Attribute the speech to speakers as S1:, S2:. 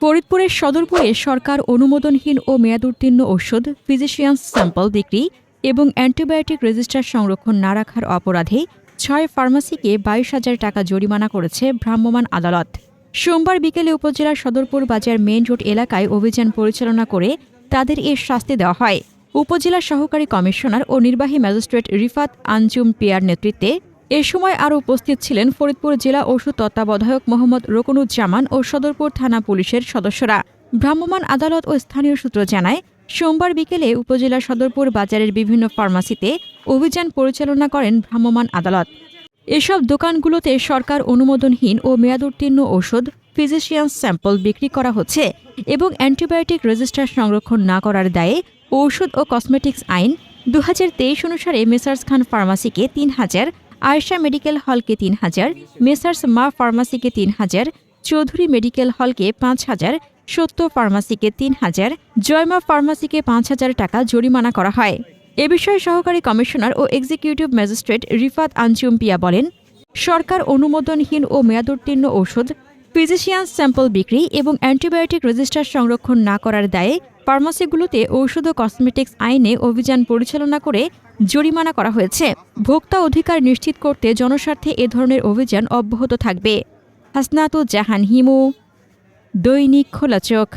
S1: ফরিদপুরের সদরপুরে সরকার অনুমোদনহীন ও মেয়াদোত্তীর্ণ ওষুধ physicians sample বিক্রি এবং অ্যান্টিবায়োটিক রেজিস্টার সংরক্ষণ না রাখার অপরাধে ছয় ফার্মাসিকে বাইশ হাজার টাকা জরিমানা করেছে ভ্রাম্যমাণ আদালত। সোমবার বিকেলে উপজেলার সদরপুর বাজার মেইন রোড এলাকায় অভিযান পরিচালনা করে তাদের এ শাস্তি দেওয়া হয়। উপজেলা সহকারী কমিশনার ও নির্বাহী ম্যাজিস্ট্রেট রিফাত আঞ্জুম পিয়ার নেতৃত্বে এ সময় আরও উপস্থিত ছিলেন ফরিদপুর জেলা ওষুধ তত্ত্বাবধায়ক মোহাম্মদ রকনুজ্জামান ও সদরপুর থানা পুলিশের সদস্যরা। ভ্রাম্যমাণ আদালত ও স্থানীয় সূত্র জানায়, সোমবার বিকেলে উপজেলা সদরপুর বাজারের বিভিন্ন ফার্মাসিতে অভিযান পরিচালনা করেন ভ্রাম্যমাণ আদালত। এসব দোকানগুলোতে সরকার অনুমোদনহীন ও মেয়াদোত্তীর্ণ ওষুধ, ফিজিশিয়ান স্যাম্পল বিক্রি করা হচ্ছে এবং অ্যান্টিবায়োটিক রেজিস্টার সংরক্ষণ না করার দায়ে ঔষধ ও কসমেটিক্স আইন দু হাজার তেইশ অনুসারে মেসার্স খান ফার্মাসিকে তিন হাজার আয়শা মেডিকেল হলকে তিন হাজার, মেসার্স মা ফার্মাসিকে তিন হাজার, চৌধুরী মেডিকেল হলকে পাঁচ হাজার, সত্য ফার্মাসিকে তিন হাজার, জয়মা ফার্মাসিকে পাঁচ হাজার টাকা জরিমানা করা হয়। এ বিষয়ে সহকারী কমিশনার ও এক্সিকিউটিভ ম্যাজিস্ট্রেট রিফাত আনচুম্পিয়া বলেন, সরকার অনুমোদনহীন ও মেয়াদোত্তীর্ণ ওষুধ ফিজিশিয়ান্স স্যাম্পল বিক্রি এবং অ্যান্টিবায়োটিক রেজিস্টার সংরক্ষণ না করার দায়ে ফার্মাসিগুলোতে ঔষধ ও কসমেটিক্স আইনে অভিযান পরিচালনা করে জরিমানা করা হয়েছে। ভোক্তা অধিকার নিশ্চিত করতে জনস্বার্থে এ ধরনের অভিযান অব্যাহত থাকবে। হাসনাতুজ্জাহান হিমু, দৈনিক খোলা চোখ।